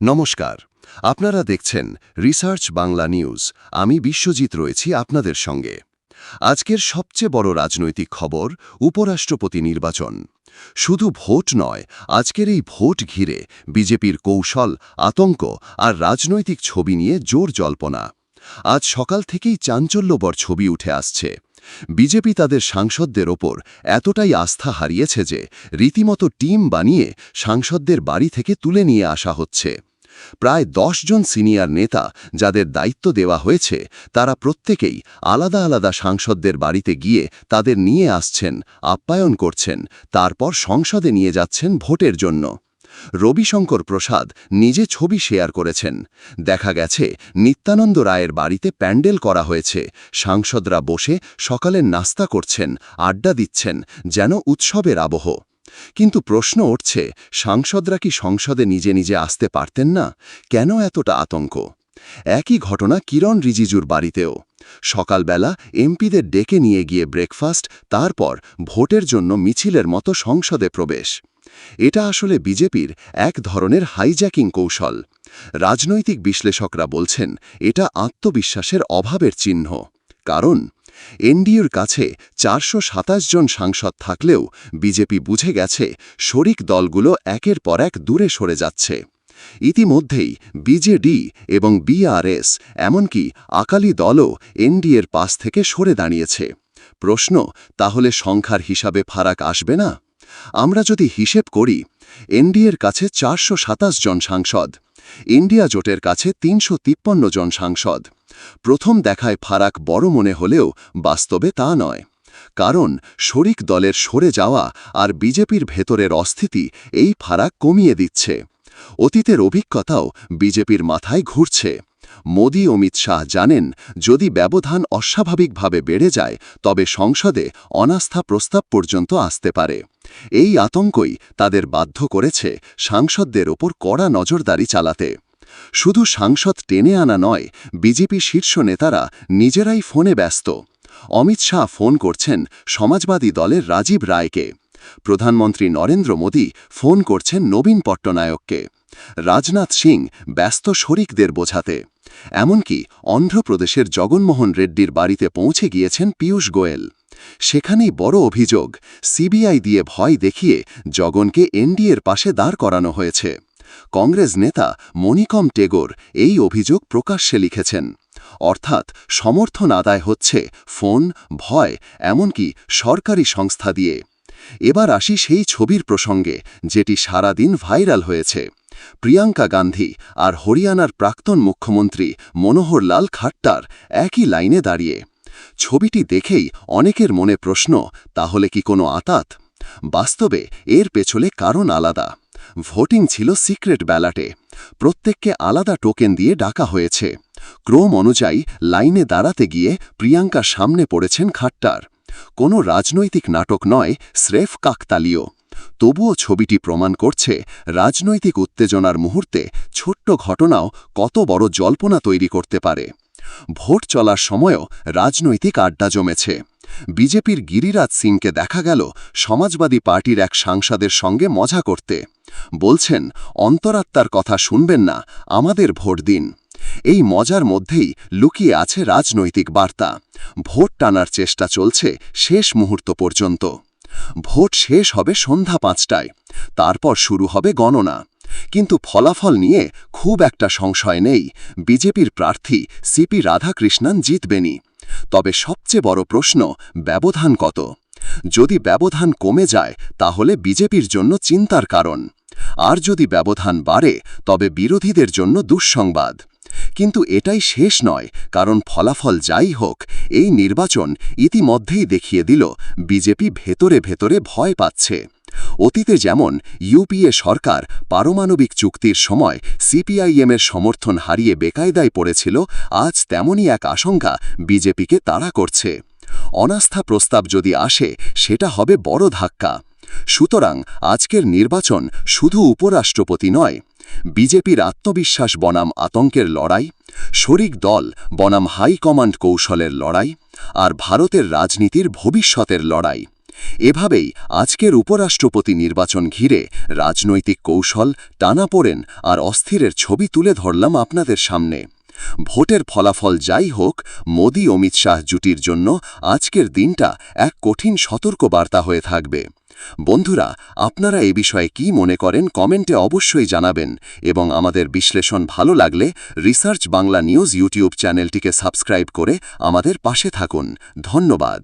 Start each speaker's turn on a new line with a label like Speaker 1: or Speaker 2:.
Speaker 1: নমস্কার। আপনারা দেখছেন রিসার্চ বাংলা নিউজ। আমি বিশ্বজিৎ রয়েছি আপনাদের সঙ্গে। আজকের সবচেয়ে বড় রাজনৈতিক খবর উপরাষ্ট্রপতি নির্বাচন। শুধু ভোট নয়, আজকের এই ভোট ঘিরে বিজেপির কৌশল, আতঙ্ক আর রাজনৈতিক ছবি নিয়ে জোর জল্পনা। আজ সকাল থেকেই চাঞ্চল্যবর ছবি উঠে আসছে। বিজেপি তাদের সাংসদদের ওপর এতটাই আস্থা হারিয়েছে যে রীতিমতো টিম বানিয়ে সাংসদদের বাড়ি থেকে তুলে নিয়ে আসা হচ্ছে। প্রায় দশ জন সিনিয়র নেতা যাদের দায়িত্ব দেওয়া হয়েছে, তারা প্রত্যেকেই আলাদা আলাদা সাংসদদের বাড়িতে গিয়ে তাদের নিয়ে আসছেন, আপ্যায়ন করছেন, তারপর সংসদে নিয়ে যাচ্ছেন ভোটের জন্য। রবিশঙ্কর প্রসাদ নিজে ছবি শেয়ার করেছেন। দেখা গেছে, নিত্যানন্দ রায়ের বাড়িতে প্যান্ডেল করা হয়েছে। সাংসদরা বসে সকালের নাস্তা করছেন, আড্ডা দিচ্ছেন, যেন উৎসবের আবহ। কিন্তু প্রশ্ন উঠছে, সাংসদরা কি সংসদে নিজে নিজে আসতে পারতেন না? কেন এতটা আতঙ্ক? একই ঘটনা কিরণ রিজিজুর বাড়িতেও। সকালবেলা এমপিদের ডেকে নিয়ে গিয়ে ব্রেকফাস্ট, তারপর ভোটের জন্য মিছিলের মতো সংসদে প্রবেশ। এটা আসলে বিজেপির এক ধরনের হাইজ্যাকিং কৌশল। রাজনৈতিক বিশ্লেষকরা বলছেন, এটা আত্মবিশ্বাসের অভাবের চিহ্ন। কারণ, এনডিএর কাছে চারশো সাতাশ জন সাংসদ থাকলেও বিজেপি বুঝে গেছে শরিক দলগুলো একের পর এক দূরে সরে যাচ্ছে। ইতিমধ্যেই বিজেডি এবং বিআরএস এমনকি আকালি দলও এনডিএর পাশ থেকে সরে দাঁড়িয়েছে। প্রশ্ন, তাহলে সংখ্যার হিসাবে ফারাক আসবে না? আমরা যদি হিসেব করি, এনডিএর কাছে চারশো সাতাশ জন সাংসদ, ইন্ডিয়া জোটের কাছে তিনশো জন সাংসদ প্রথম দেখায় ফারাক বড় মনে হলেও বাস্তবে তা নয়। কারণ শরিক দলের সরে যাওয়া আর বিজেপির ভেতরের অস্থিতি এই ফারাক কমিয়ে দিচ্ছে। অতীতের অভিজ্ঞতাও বিজেপির মাথায় ঘুরছে। মোদী, অমিত শাহ জানেন, যদি ব্যবধান অস্বাভাবিকভাবে বেড়ে যায়, তবে সংসদে অনাস্থা প্রস্তাব পর্যন্ত আসতে পারে। এই আতঙ্কই তাদের বাধ্য করেছে সাংসদদের ওপর কড়া নজরদারি চালাতে। শুধু সাংসদ টেনে আনা নয়, বিজেপি শীর্ষ নেতারা নিজেরাই ফোনে ব্যস্ত। অমিত শাহ ফোন করছেন সমাজবাদী দলের রাজীব রায়কে। প্রধানমন্ত্রী নরেন্দ্র মোদী ফোন করছেন নবীন পট্টনায়ককে। রাজনাথ সিং ব্যস্ত শরিকদের বোঝাতে। এমনকি অন্ধ্রপ্রদেশের জগনমোহন রেড্ডির বাড়িতে পৌঁছে গিয়েছেন পীয়ূষ গোয়েল। সেখানেই বড় অভিযোগ, সিবিআই দিয়ে ভয় দেখিয়ে জগনকে এনডিএর পাশে দাঁড় করানো হয়েছে। কংগ্রেস নেতা মনিকম টেগোর এই অভিযোগ প্রকাশ্যে লিখেছেন। অর্থাৎ সমর্থন আদায় হচ্ছে, ফোন, ভয়, এমনকি সরকারি সংস্থা দিয়ে। এবার আসি সেই ছবির প্রসঙ্গে, যেটি সারাদিন ভাইরাল হয়েছে। প্রিয়াঙ্কা গান্ধী আর হরিয়ানার প্রাক্তন মুখ্যমন্ত্রী মনোহর লাল খাট্টার একই লাইনে দাঁড়িয়ে। ছবিটি দেখেই অনেকের মনে প্রশ্ন, তাহলে কি কোনো আতাত? বাস্তবে এর পেছলে কারণ আলাদা? ভোটিং ছিল সিক্রেট ব্যালটে। প্রত্যেককে আলাদা টোকেন দিয়ে ডাকা হয়েছে। ক্রম অনুযায়ী লাইনে দাঁড়াতে গিয়ে প্রিয়াঙ্কা সামনে পড়েছেন খাট্টার। কোনো রাজনৈতিক নাটক নয়, স্রেফ কাকতালীয়। তবুও ছবিটি প্রমাণ করছে রাজনৈতিক উত্তেজনার মুহূর্তে ছোট্ট ঘটনাও কত বড় জল্পনা তৈরি করতে পারে। ভোট চলার সময়ও রাজনৈতিক আড্ডা জমেছে। বিজেপির গিরিরাজ সিংকে দেখা গেল সমাজবাদী পার্টির এক সাংসদের সঙ্গে মজা করতে। বলছেন, অন্তরাত্মার কথা শুনবেন না, আমাদের ভোট দিন। এই মজার মধ্যেই লুকিয়ে আছে রাজনৈতিক বার্তা। ভোট টানার চেষ্টা চলছে শেষ মুহূর্ত পর্যন্ত। ভোট শেষ হবে সন্ধ্যা পাঁচটায়, তারপর শুরু হবে গণনা। কিন্তু ফলাফল নিয়ে খুব একটা সংশয় নেই, বিজেপির প্রার্থী সিপি রাধাকৃষ্ণন জিতবেনি তবে সবচেয়ে বড় প্রশ্ন, ব্যবধান কত? যদি ব্যবধান কমে যায়, তাহলে বিজেপির জন্য চিন্তার কারণ। আর যদি ব্যবধান বাড়ে, তবে বিরোধীদের জন্য দুঃসংবাদ। কিন্তু এটাই শেষ নয়, কারণ ফলাফল যাই হোক, এই নির্বাচন ইতিমধ্যেই দেখিয়ে দিল, বিজেপি ভেতরে ভেতরে ভয় পাচ্ছে। অতীতে যেমন ইউপিএ সরকার পারমাণবিক চুক্তির সময় সিপিআইএমের সমর্থন হারিয়ে বেকায়দায় পড়েছিল, আজ তেমনই এক আশঙ্কা বিজেপিকে তাড়া করছে। অনাস্থা প্রস্তাব যদি আসে, সেটা হবে বড় ধাক্কা। সুতরাং আজকের নির্বাচন শুধু উপরাষ্ট্রপতি নয়, বিজেপির আত্মবিশ্বাস বনাম আতঙ্কের লড়াই, শরিক দল বনাম হাইকমান্ড কৌশলের লড়াই, আর ভারতের রাজনীতির ভবিষ্যতের লড়াই। এভাবেই আজকের উপরাষ্ট্রপতি নির্বাচন ঘিরে রাজনৈতিক কৌশল টানাপোড়েন আর অস্থিরের ছবি তুলে ধরলাম আপনাদের সামনে। ভোটের ফলাফল যাই হোক, মোদি অমিত শাহ জুটির জন্য আজকের দিনটা এক কঠিন সতর্কবার্তা হয়ে থাকবে। বন্ধুরা, আপনারা এ বিষয়ে কি মনে করেন কমেন্টে অবশ্যই জানাবেন এবং আমাদের বিশ্লেষণ ভালো লাগলে রিসার্চ বাংলা নিউজ ইউটিউব চ্যানেলটিকে সাবস্ক্রাইব করে আমাদের পাশে থাকুন। ধন্যবাদ।